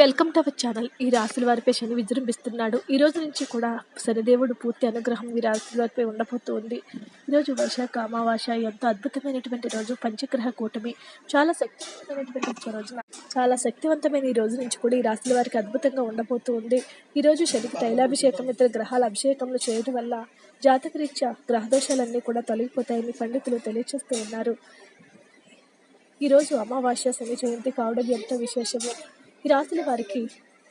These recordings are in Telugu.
Welcome to our channel. ఈ రాశుల వారిపై శని విజృంభిస్తున్నాడు. ఈ రోజు నుంచి కూడా శనిదేవుడు పూర్తి అనుగ్రహం ఈ రాశుల వారిపై ఉండబోతోంది ఈరోజు వైశాఖ అమావాస్య ఎంతో అద్భుతమైనటువంటి రోజు. పంచగ్రహ కూటమి చాలా శక్తివంతమైనటువంటి రోజున చాలా శక్తివంతమైన ఈ రోజు నుంచి కూడా ఈ రాశుల వారికి అద్భుతంగా ఉండబోతుంది. ఈరోజు శనికి తైలాభిషేకం ఇతర గ్రహాల అభిషేకములు చేయడం వల్ల జాతకరీత్యా గ్రహదోషాలన్నీ కూడా తొలగిపోతాయని పండితులు తెలియజేస్తూ ఉన్నారు. ఈరోజు అమావాస్య శని జయంతి కావడం ఎంతో విశేషము. ఈ రాశుల వారికి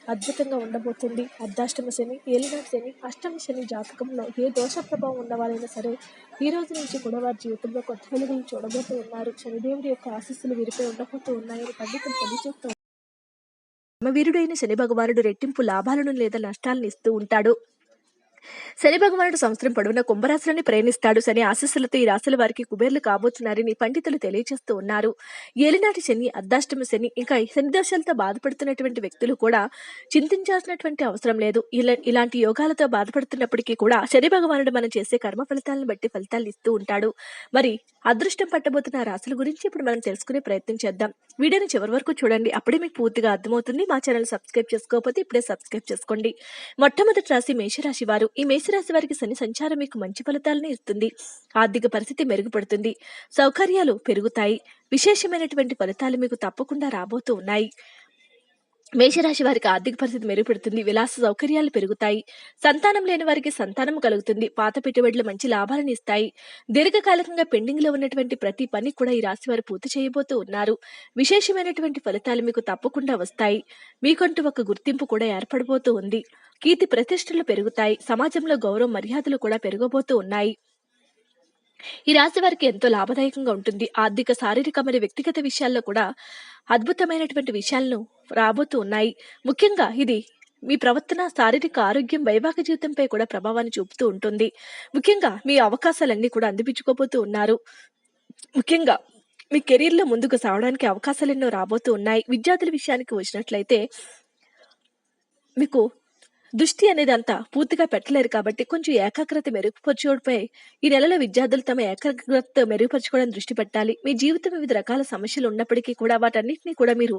అద్భుతంగా ఉండబోతుంది. అర్ధాష్టమ శని ఏలినాటి శని అష్టమ శని జాతకంలో ఏ దోష ప్రభావం ఉన్నవారైనా సరే ఈ రోజు నుంచి కూడా వారి జీవితంలో కొత్త వెలుగులు చూడబోతూ ఉన్నారు. శనిదేవుడి యొక్క ఆశీస్సులు వీరిపై ఉండబోతూ ఉన్నాయని పండితులు తెలియజేస్తూ వీరుడైన శని భగవానుడు రెట్టింపు లాభాలను లేదా నష్టాలను ఇస్తూ ఉంటాడు. శని భగవానుడు సంవత్సరం పొడవున కుంభరాశులని ప్రయాణిస్తాడు శని ఆశీస్సులతో ఈ రాశుల వారికి కుబేర్లు కాబోతున్నారని పండితులు తెలియజేస్తూ ఉన్నారు. ఏలినాటి శని అర్ధాష్టమ శని ఇంకా శని దోషాలతో బాధపడుతున్నటువంటి వ్యక్తులు కూడా చింతించాల్సినటువంటి అవసరం లేదు. ఇలా ఇలాంటి యోగాలతో బాధపడుతున్నప్పటికీ కూడా శని భగవానుడు మనం చేసే కర్మ ఫలితాలను బట్టి ఫలితాలు ఇస్తూ ఉంటాడు. మరి అదృష్టం పట్టబోతున్న రాశుల గురించి ఇప్పుడు మనం తెలుసుకునే ప్రయత్నం చేద్దాం. వీడియోని చివరి వరకు చూడండి. అప్పుడే మీకు పూర్తిగా అర్థమవుతుంది. మా ఛానల్ సబ్స్క్రైబ్ చేసుకోకపోతే ఇప్పుడే సబ్స్క్రైబ్ చేసుకోండి. మొట్టమొదటి రాశి మేషరాశి వారు. ఈ మేషరాశి వారికి శని సంచారం మీకు మంచి ఫలితాలను ఇస్తుంది. ఆర్థిక పరిస్థితి మెరుగుపడుతుంది. సౌకర్యాలు పెరుగుతాయి. విశేషమైనటువంటి ఫలితాలు మీకు తప్పకుండా రాబోతూ ఉన్నాయి. మేషరాశి వారికి ఆర్థిక పరిస్థితి మెరుగుపడుతుంది. విలాస సౌకర్యాలు పెరుగుతాయి. సంతానం లేని వారికి సంతానం కలుగుతుంది. పాత పెట్టుబడులు మంచి లాభాలను ఇస్తాయి. దీర్ఘకాలికంగా పెండింగ్లో ఉన్నటువంటి ప్రతి పని కూడా ఈ రాశి వారు పూర్తి చేయబోతూ ఉన్నారు. విశేషమైనటువంటి ఫలితాలు మీకు తప్పకుండా వస్తాయి. మీకంటూ ఒక గుర్తింపు కూడా ఏర్పడబోతూ ఉంది. కీర్తి ప్రతిష్టలు పెరుగుతాయి. సమాజంలో గౌరవ మర్యాదలు కూడా పెరగబోతూ ఉన్నాయి. ఈ రాశి వారికి ఎంతో లాభదాయకంగా ఉంటుంది. ఆర్థిక శారీరక మరియు వ్యక్తిగత విషయాల్లో కూడా అద్భుతమైనటువంటి విషయాలను రాబోతూ ఉన్నాయి. ముఖ్యంగా ఇది మీ ప్రవర్తన శారీరక ఆరోగ్యం వైవాహిక జీవితంపై కూడా ప్రభావాన్ని చూపుతూ ఉంటుంది. ముఖ్యంగా మీ అవకాశాలన్నీ కూడా అందిపించుకోబోతూ ఉన్నారు. ముఖ్యంగా మీ కెరీర్లో ముందుకు సాగడానికి అవకాశాలు ఎన్నో రాబోతూ ఉన్నాయి. విద్యార్థుల విషయానికి వచ్చినట్లయితే మీకు దృష్టి అనేది అంతా పూర్తిగా పెట్టలేరు కాబట్టి కొంచెం ఏకాగ్రత మెరుగుపరచుకోవడంపై ఈ నెలలో విద్యార్థులు తమ ఏకాగ్రత మెరుగుపరచుకోవడం దృష్టి పెట్టాలి. మీ జీవితం వివిధ రకాల సమస్యలు ఉన్నప్పటికీ కూడా వాటన్నిటిని కూడా మీరు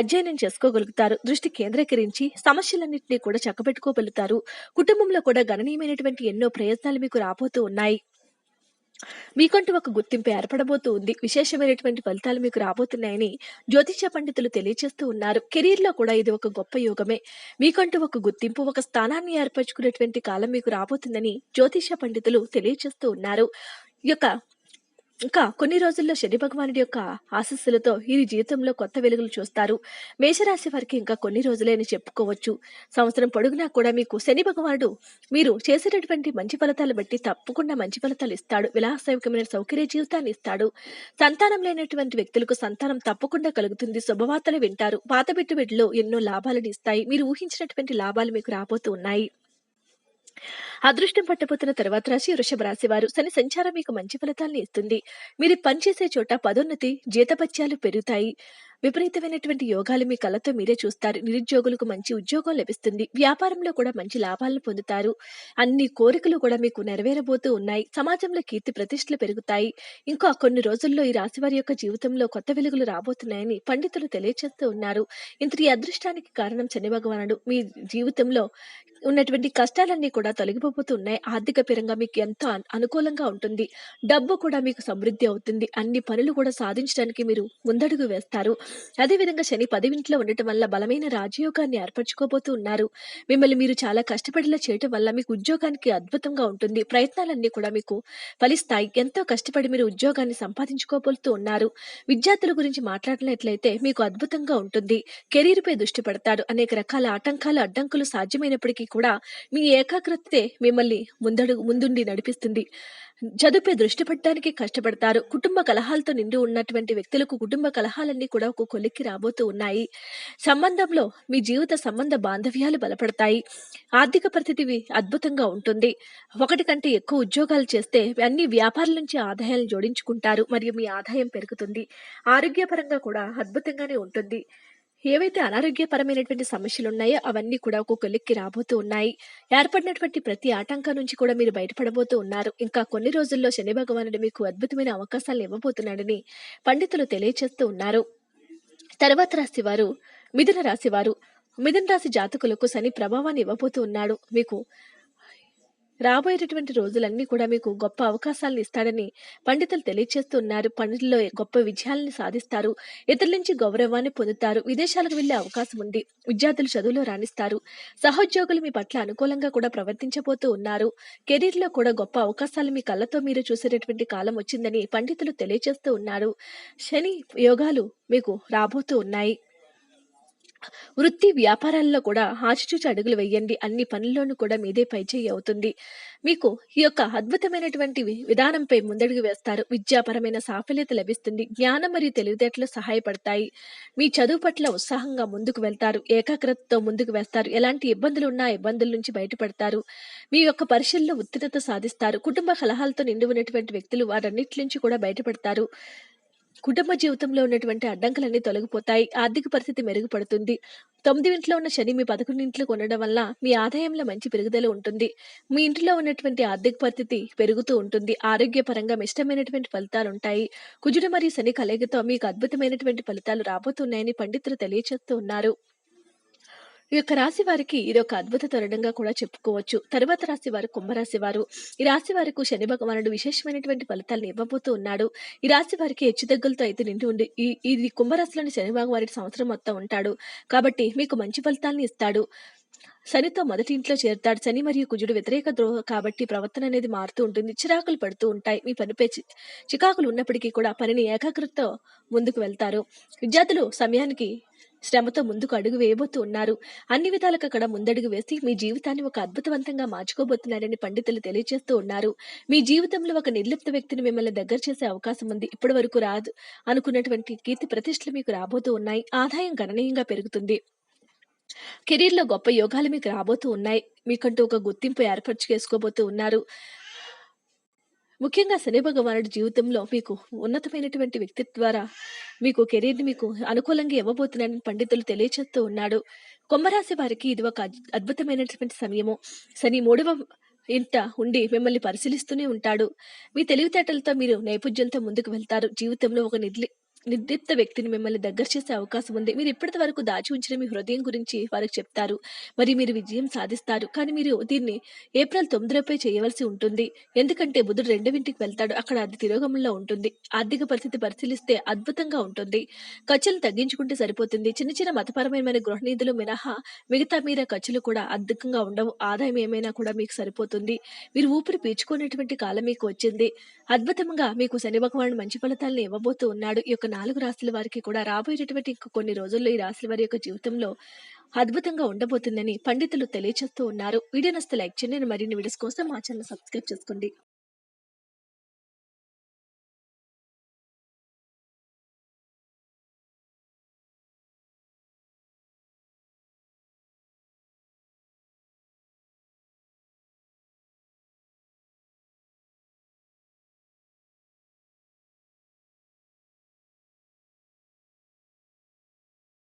అధ్యయనం చేసుకోగలుగుతారు. దృష్టి కేంద్రీకరించి సమస్యలన్నింటినీ కూడా చక్కబెట్టుకోగలుగుతారు. కుటుంబంలో కూడా గణనీయమైనటువంటి ఎన్నో ప్రయత్నాలు మీకు రాబోతూ ఉన్నాయి. మీకంటూ ఒక గుర్తింపు ఏర్పడబోతూ ఉంది. విశేషమైనటువంటి ఫలితాలు మీకు రాబోతున్నాయని జ్యోతిష పండితులు తెలియజేస్తూ ఉన్నారు. కెరీర్లో కూడా ఇది ఒక గొప్ప యోగమే. మీకంటూ ఒక గుర్తింపు ఒక స్థానాన్ని ఏర్పరచుకునేటువంటి కాలం మీకు రాబోతుందని జ్యోతిష పండితులు తెలియజేస్తూ ఉన్నారు. ఈ యొక్క ఇంకా కొన్ని రోజుల్లో శని భగవానుడి యొక్క ఆశస్సులతో ఈ జీవితంలో కొత్త వెలుగులు చూస్తారు. మేషరాశి వారికి ఇంకా కొన్ని రోజులేని చెప్పుకోవచ్చు. సంవత్సరం పొడుగునా కూడా మీకు శని భగవానుడు మీరు చేసేటటువంటి మంచి ఫలితాలు బట్టి తప్పకుండా మంచి ఫలితాలు ఇస్తాడు. విలాసయుకమైన సౌకర్య జీవితాన్ని ఇస్తాడు. సంతానం లేనటువంటి వ్యక్తులకు సంతానం తప్పకుండా కలుగుతుంది. శుభవార్తలు వింటారు. పాత పెట్టుబడిలో ఎన్నో లాభాలను ఇస్తాయి. మీరు ఊహించినటువంటి లాభాలు మీకు రాబోతూ ఉన్నాయి. అదృష్టం పట్టబోతున్న తర్వాత రాశి వృషభ రాశి వారు శని సంచారం మీకు మంచి ఫలితాలను ఇస్తుంది. మీరు పనిచేసే చోట పదోన్నతి జీతపత్యాలు పెరుగుతాయి. విపరీతమైనటువంటి యోగాలు మీ కళ్ళతో మీరే చూస్తారు. నిరుద్యోగులకు మంచి ఉద్యోగం లభిస్తుంది. వ్యాపారంలో కూడా మంచి లాభాలను పొందుతారు. అన్ని కోరికలు కూడా మీకు నెరవేరబోతూ ఉన్నాయి. సమాజంలో కీర్తి ప్రతిష్టలు పెరుగుతాయి. ఇంకా కొన్ని రోజుల్లో ఈ రాశి వారి యొక్క జీవితంలో కొత్త వెలుగులు రాబోతున్నాయని పండితులు తెలియజేస్తూ ఉన్నారు. ఇంతటి అదృష్టానికి కారణం శని భగవానుడు. మీ జీవితంలో ఉన్నటువంటి కష్టాలన్నీ కూడా తొలగిపోతూ ఉన్నాయి ఆర్థిక పరంగా మీకు ఎంతో అనుకూలంగా ఉంటుంది. డబ్బు కూడా మీకు సమృద్ధి అవుతుంది. అన్ని పనులు కూడా సాధించడానికి మీరు ముందడుగు వేస్తారు. అదేవిధంగా శని పదివింట్లో ఉండటం వల్ల బలమైన రాజయోగాన్ని ఏర్పరచుకోబోతూ ఉన్నారు. మిమ్మల్ని మీరు చాలా కష్టపడేలా చేయటం వల్ల మీకు ఉద్యోగానికి అద్భుతంగా ఉంటుంది. ప్రయత్నాలన్నీ కూడా మీకు ఫలిస్తాయి. ఎంతో కష్టపడి మీరు ఉద్యోగాన్ని సంపాదించుకోబోతూ ఉన్నారు. విద్యార్థుల గురించి మాట్లాడినట్లయితే మీకు అద్భుతంగా ఉంటుంది. కెరీర్ పై దృష్టి పెడతారు. అనేక రకాల ఆటంకాలు అడ్డంకులు సాధ్యమైనప్పటికీ కూడా మీ ఏకాగ్రతే మిమ్మల్ని ముందడుగు ముందుండి నడిపిస్తుంది. చదువుపై దృష్టి పెట్టడానికి కష్టపడతారు. కుటుంబ కలహాలతో నిండి ఉన్నటువంటి వ్యక్తులకు కుటుంబ కలహాలన్నీ కూడా ఒక కొలిక్కి రాబోతూ ఉన్నాయి. సంబంధంలో మీ జీవిత సంబంధ బాంధవ్యాలు బలపడతాయి. ఆర్థిక పరిస్థితి అద్భుతంగా ఉంటుంది. ఒకటి కంటే ఎక్కువ ఉద్యోగాలు చేస్తే అన్ని వ్యాపారాల నుంచి ఆదాయాలను జోడించుకుంటారు. మరియు మీ ఆదాయం పెరుగుతుంది. ఆరోగ్యపరంగా కూడా అద్భుతంగానే ఉంటుంది. ఏవైతే అనారోగ్యపరమైనటువంటి సమస్యలు ఉన్నాయో అవన్నీ కూడా ఒక కొలిక్కి రాబోతూ ఉన్నాయి. ఏర్పడినటువంటి ప్రతి ఆటంకం నుంచి కూడా మీరు బయటపడబోతూ ఉన్నారు. ఇంకా కొన్ని రోజుల్లో శని భగవానుడు మీకు అద్భుతమైన అవకాశాలు ఇవ్వబోతున్నాడని పండితులు తెలియజేస్తూ ఉన్నారు. తర్వాత రాశి వారు మిథున రాశి వారు మిథున రాశి జాతకులకు శని ప్రభావాన్ని ఇవ్వబోతూ ఉన్నాడు. మీకు రాబోయేటటువంటి రోజులన్నీ కూడా మీకు గొప్ప అవకాశాలను ఇస్తాడని పండితులు తెలియజేస్తూ ఉన్నారు పనుల్లో గొప్ప విజయాలను సాధిస్తారు. ఇతరుల నుంచి గౌరవాన్ని పొందుతారు. విదేశాలకు వెళ్ళే అవకాశం ఉంది. విద్యార్థులు చదువులో రాణిస్తారు. సహోద్యోగులు మీ పట్ల అనుకూలంగా కూడా ప్రవర్తించబోతూ ఉన్నారు. కెరీర్లో కూడా గొప్ప అవకాశాలు మీ కళ్ళతో మీరు చూసేటటువంటి కాలం వచ్చిందని పండితులు తెలియజేస్తూ ఉన్నారు. శని యోగాలు మీకు రాబోతూ ఉన్నాయి. వృత్తి వ్యాపారాల్లో కూడా ఆచితూచి అడుగులు వేయండి. అన్ని పనుల్లోనూ కూడా మీదే పైచేయి అవుతుంది. మీకు ఈ యొక్క అద్భుతమైనటువంటి విధానంపై ముందడుగు వేస్తారు. విద్యాపరమైన సాఫల్యత లభిస్తుంది. జ్ఞానం మరియు తెలివితేటలు సహాయపడతాయి. మీ చదువు పట్ల ఉత్సాహంగా ముందుకు వెళ్తారు. ఏకాగ్రతతో ముందుకు వేస్తారు. ఎలాంటి ఇబ్బందులు ఉన్నా ఇబ్బందుల నుంచి బయటపడతారు. మీ యొక్క పరీక్షల్లో ఉత్తీర్ణత సాధిస్తారు. కుటుంబ కలహాలతో నిండి ఉన్నటువంటి వ్యక్తులు వారన్నిటి నుంచి కూడా బయటపడతారు. కుటుంబ జీవితంలో ఉన్నటువంటి అడ్డంకులన్నీ తొలగిపోతాయి. ఆర్థిక పరిస్థితి మెరుగుపడుతుంది. తొమ్మిది ఇంట్లో ఉన్న శని మీ పదకొండింట్లో కొనడం ఉండడం వల్ల మీ ఆదాయంలో మంచి పెరుగుదల ఉంటుంది. మీ ఇంటిలో ఉన్నటువంటి ఆర్థిక పరిస్థితి పెరుగుతూ ఉంటుంది. ఆరోగ్యపరంగా ఇష్టమైనటువంటి ఫలితాలు ఉంటాయి. కుజుడు మరియు శని కలయికతో మీకు అద్భుతమైనటువంటి ఫలితాలు రాబోతున్నాయని పండితులు తెలియచేస్తూ ఉన్నారు. ఈ యొక్క రాశి వారికి ఇది ఒక అద్భుత తరుణంగా కూడా చెప్పుకోవచ్చు. తరువాత రాశి వారు కుంభరాశి వారు. ఈ రాశి వారికి శని భగవానుడు విశేషమైనటువంటి ఫలితాలను ఇవ్వబోతూ ఉన్నాడు. ఈ రాశి వారికి హెచ్చుతగ్గులతో అయితే నిండి ఉండి ఈ ఇది కుంభరాశిలోని శని భగవానుడి సంవత్సరం మొత్తం ఉంటాడు. కాబట్టి మీకు మంచి ఫలితాలను ఇస్తాడు. శనితో మొదటి ఇంట్లో చేరుతాడు. శని మరియు కుజుడు వ్యతిరేక ద్రోహ కాబట్టి ప్రవర్తన అనేది మారుతూ ఉంటుంది. చిరాకులు పడుతూ ఉంటాయి. మీ పనిపై చి- చికాకులు ఉన్నప్పటికీ కూడా పనిని ఏకాగ్రతతో ముందుకు వెళ్తారు. విద్యార్థులు సమయానికి శ్రమతో ముందుకు అడుగు వేయబోతూ ఉన్నారు. అన్ని విధాలకు అక్కడ ముందడుగు వేసి మీ జీవితాన్ని ఒక అద్భుతవంతంగా మార్చుకోబోతున్నారని పండితులు తెలియజేస్తూ ఉన్నారు. మీ జీవితంలో ఒక నిర్లిప్త వ్యక్తిని మిమ్మల్ని దగ్గర చేసే అవకాశం ఉంది. ఇప్పటి వరకు రాదు అనుకున్నటువంటి కీర్తి ప్రతిష్టలు మీకు రాబోతూ ఉన్నాయి. ఆదాయం గణనీయంగా పెరుగుతుంది. కెరీర్లో గొప్ప యోగాలు మీకు రాబోతూ ఉన్నాయి. మీకంటూ ఒక గుర్తింపు ఏర్పరచు చేసుకోబోతూ ఉన్నారు. ముఖ్యంగా శని భగవానుడి జీవితంలో మీకు ఉన్నతమైనటువంటి వ్యక్తి ద్వారా మీకు కెరీర్ని మీకు అనుకూలంగా ఇవ్వబోతున్నాడని పండితులు తెలియచేస్తూ ఉన్నాడు. కుంభరాశి వారికి ఇది ఒక అద్భుతమైనటువంటి సమయము. శని మూడవ ఇంట ఉండి మిమ్మల్ని పరిశీలిస్తూనే ఉంటాడు. మీ తెలివితేటలతో మీరు నైపుణ్యంతో ముందుకు వెళ్తారు. జీవితంలో ఒక నిర్లి నిర్దిప్త వ్యక్తిని మిమ్మల్ని దగ్గర చేసే అవకాశం ఉంది. మీరు ఇప్పటి వరకు దాచి ఉంచిన మీ హృదయం గురించి వారికి చెప్తారు. మరి మీరు విజయం సాధిస్తారు. కానీ మీరు దీన్ని ఏప్రిల్ తొమ్మిదిలోపై చేయవలసి ఉంటుంది. ఎందుకంటే బుధుడు రెండవింటికి వెళ్తాడు. అక్కడ అది తిరోగమంలో ఉంటుంది. ఆర్థిక పరిస్థితి పరిశీలిస్తే అద్భుతంగా ఉంటుంది. ఖర్చులు తగ్గించుకుంటే సరిపోతుంది. చిన్న చిన్న మతపరమైన గృహ నిధులు మినహా మిగతా మీద ఖర్చులు కూడా అద్భుతంగా ఉండవు. ఆదాయం ఏమైనా కూడా మీకు సరిపోతుంది. మీరు ఊపిరి పీల్చుకునేటువంటి కాలం మీకు వచ్చింది. అద్భుతంగా మీకు శని భగవానుడు మంచి ఫలితాలను ఇవ్వబోతూ ఉన్నాడు. ఈ యొక్క నాలుగు రాశుల వారికి కూడా రాబోయేటటువంటి కొన్ని రోజుల్లో ఈ రాశుల వారి యొక్క జీవితంలో అద్భుతంగా ఉండబోతుందని పండితులు తెలియజేస్తూ ఉన్నారు. వీడియో నస్తే లైక్ చేయండి. మరిన్ని వీడియోస్ కోసం మా ఛానల్ సబ్స్క్రైబ్ చేసుకోండి.